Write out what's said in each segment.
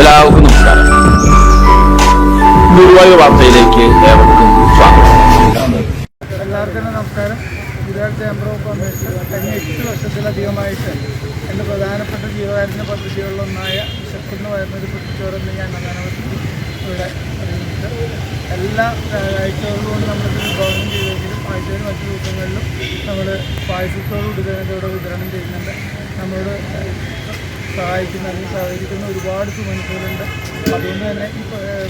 എല്ലാവർക്കും നമസ്കാരം. ഗുരുവായൂർ വാർത്തയിലേക്ക് ഏവർക്കും സ്വാഗതം. എല്ലാവർക്കും നമസ്കാരം. ഗുരുവായൂർ ചേംബർ ഓഫ് കൊമേഴ്സ് കഴിഞ്ഞ എട്ട് വർഷത്തിലധികമായിട്ട് എന്റെ പ്രധാനപ്പെട്ട ജീവകാരുണ്യ പദ്ധതികളിലൊന്നായ വിശക്കുന്ന വരുന്നൊരു കുട്ടിച്ചോറെന്ന് ഞാൻ അന്നദാനപദ്ധതി ഇവിടെ എല്ലാ ആഴ്ചകളിലും നമ്മൾ വിഭാവനം ചെയ്തെങ്കിലും ആഴ്ചയിലും മറ്റു ദിവസങ്ങളിലും നമ്മൾ പായസത്തോട് ഇവിടെ വിതരണം ചെയ്യുന്നുണ്ട്. നമ്മളോട് സഹായിക്കുന്ന അല്ലെങ്കിൽ സഹകരിക്കുന്ന ഒരുപാട് സുമനുഷ്യരുണ്ട് അതുകൊണ്ട് തന്നെ ഈ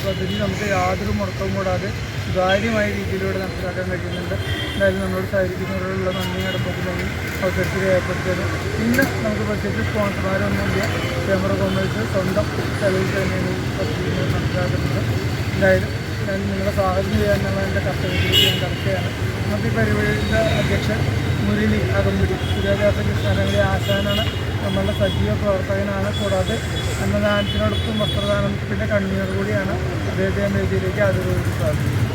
പദ്ധതി നമുക്ക് യാതൊരു മുടക്കവും കൂടാതെ സുതാര്യമായ രീതിയിലൂടെ നടപ്പിലാക്കാൻ കഴിയുന്നുണ്ട്. എന്തായാലും നമ്മളോട് സഹകരിക്കുന്നവരോടുള്ള നന്ദി നടപ്പത്തിനെങ്കിൽ അവസരത്തിൽ ഏർപ്പെടുത്തുന്നു പിന്നെ നമുക്ക് പ്രത്യേകിച്ച് സ്പോൺസർമാരൊന്നുമില്ല ക്യാമറ കോമേഴ്സ് സ്വന്തം ചെലവിൽ തന്നെയാണ് പദ്ധതി നടപ്പിലാക്കുന്നത്. എന്തായാലും ഞാൻ നിങ്ങളെ സ്വാഗതം ചെയ്യുക എന്റെ കർത്തവ്യത്തിലേക്ക് ഞാൻ കടക്കുകയാണ് നമുക്ക് ഈ പരിപാടിയുടെ അധ്യക്ഷൻ മുരളി അകമ്പടി വിദ്യാഭ്യാസ സ്ഥലങ്ങളിലെ ആശാനാണ് നമ്മളുടെ സജീവ പ്രവർത്തകനാണ്. കൂടാതെ അന്നദാനത്തിനോടൊപ്പം വസ്ത്രദാനത്തിന്റെ കൺവീനർ കൂടിയാണ് അദ്ദേഹത്തെ വേദിയിലേക്ക് ആദരവ് സാധിക്കുന്നത്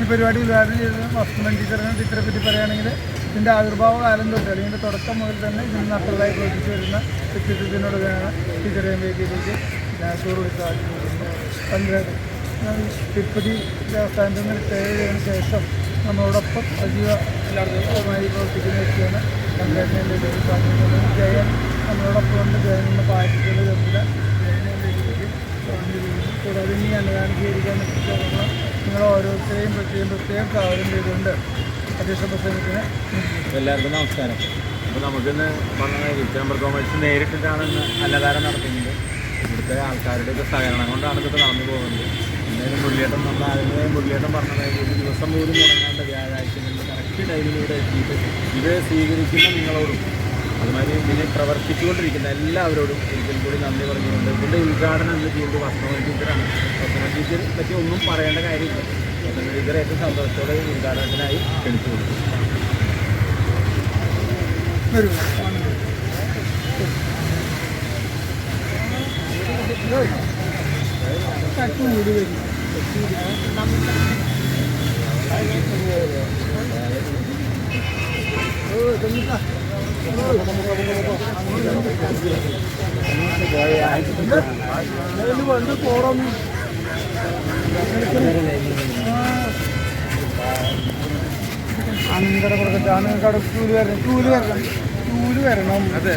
ഈ പരിപാടി ഉദ്ഘാടനം ചെയ്തത് വസ്തുമൻ ടീച്ചറിനെ ടീച്ചറെ പറ്റി പറയുകയാണെങ്കിൽ ഇതിന്റെ ആവിർഭാവ കാലം തൊട്ട് അല്ലെങ്കിൽ ഇതിന്റെ തുടക്കം മുതൽ തന്നെ ഇതിന് നട്ടലായി പ്രവർത്തിച്ചു വരുന്ന വ്യക്തിത്വത്തിനോട് തന്നെയാണ് ടീച്ചറെ വേദിയിലേക്ക് ഞാൻ ചോറ് സാധിക്കുന്നത് പഞ്ചായത്ത് ഞാൻ തിരുപ്പതി ദേവസ്ഥാനത്തിൽ നിന്ന് ശേഷം നമ്മളോടൊപ്പം സജീവമായി പ്രവർത്തിക്കുന്ന വ്യക്തിയാണ് സാധിക്കുന്നത് ജയൻ നമ്മളോടൊപ്പം ഉണ്ട് ജയൻ എന്ന പാർട്ടികളുടെ തമ്മിൽ ജയനെ വേദിയിലേക്ക് സ്വാഗതം കൂടാതെ ഇനി അന്നദാനം പറ്റുന്ന നിങ്ങൾ പ്രത്യേകം പ്രത്യേകം കാര്യം ചെയ്തുകൊണ്ട് അധ്യക്ഷ പ്രസംഗത്തിന് എല്ലാവർക്കും നമസ്കാരം. അപ്പോൾ നമുക്കിന്ന് പറഞ്ഞ ചേംബർ കോമേഴ്സ് നേരിട്ടിട്ടാണ് ഇന്ന് അന്നദാനം നടത്തുന്നത്. ഇവിടുത്തെ ആൾക്കാരുടെ ഒക്കെ സഹകരണം കൊണ്ടാണ് ഇതൊക്കെ നടന്നു പോകുന്നത്. എന്തായാലും പുള്ളിയേട്ടം നമ്മൾ ആദ്യമേ പുള്ളിയേട്ടം പറഞ്ഞതായത് ഒരു ദിവസം പോലും മുടങ്ങാണ്ട് നിങ്ങൾ കറക്റ്റ് ടൈമിലൂടെ എത്തിയിട്ട് ഇവരെ സ്വീകരിക്കുന്ന നിങ്ങളോടും അതുമാതിരി ഇതിനെ പ്രവർത്തിച്ചുകൊണ്ടിരിക്കുന്ന എല്ലാവരോടും ഒരിക്കൽ കൂടി നന്ദി പറഞ്ഞുകൊണ്ട് ഇതിന്റെ ഉദ്ഘാടനം ഇന്ന് ചെയ്യുന്നത് വസ്ത്രമൻ ടീച്ചറാണ്. പറ്റി ഒന്നും പറയേണ്ട കാര്യമില്ല. വസ്ത്രമണി ടീച്ചർ ഏറ്റവും സന്തോഷത്തോടെ ഉദ്ഘാടനത്തിനായി ക്ഷണിച്ചു കൊടുത്തു. വരൂ. കൂടി വരും വണ്ട് പോറം അനന്തര കൊടുക്കട്ടെ അനന്തര ടൂൽ വരണം. ടൂൽ വരണം. ടൂൽ വരണം. അതെ.